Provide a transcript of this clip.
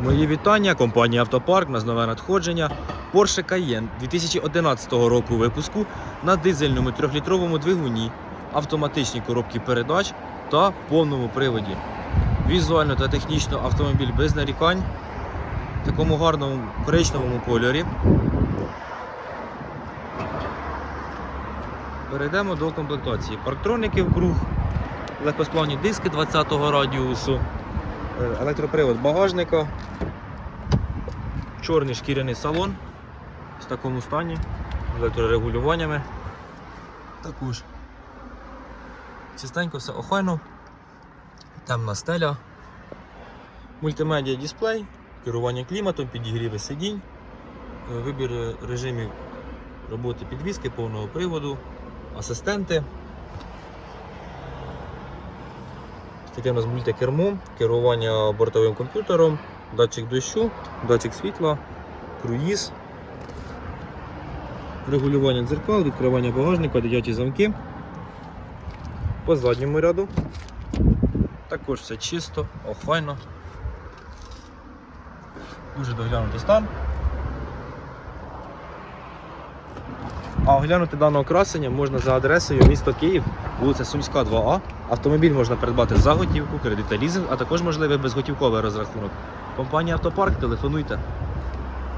Мої вітання, компанія Автопарк, у нас нове надходження. Porsche Cayenne 2011 року випуску на дизельному 3-літровому двигуні, автоматичній коробці передач та повному приводі. Візуально та технічно автомобіль без нарікань, в такому гарному коричневому кольорі. Перейдемо до комплектації. Парктроники в круг, легкосплавні диски 20-го радіусу, електропривод багажника, чорний шкіряний салон в такому стані, з електрорегулюваннями. Також чистенько все охайно, темна стеля, мультимедіа дисплей, керування кліматом, підігріви сидінь, е, вибір е, режимів роботи підвіски повного приводу, асистенти. Таке у нас мультикермо, керування бортовим комп'ютером, датчик дощу, датчик світла, круїз, регулювання дзеркал, відкривання багажника, дитячі замки. По задньому ряду. Також все чисто, охайно. Дуже доглянутий стан. А оглянути дане окрасення можна за адресою місто Київ, вулиця Сумська, 2А. Автомобіль можна придбати за готівку, кредит та лізинг, а також можливий безготівковий розрахунок. Компанія Автопарк, телефонуйте.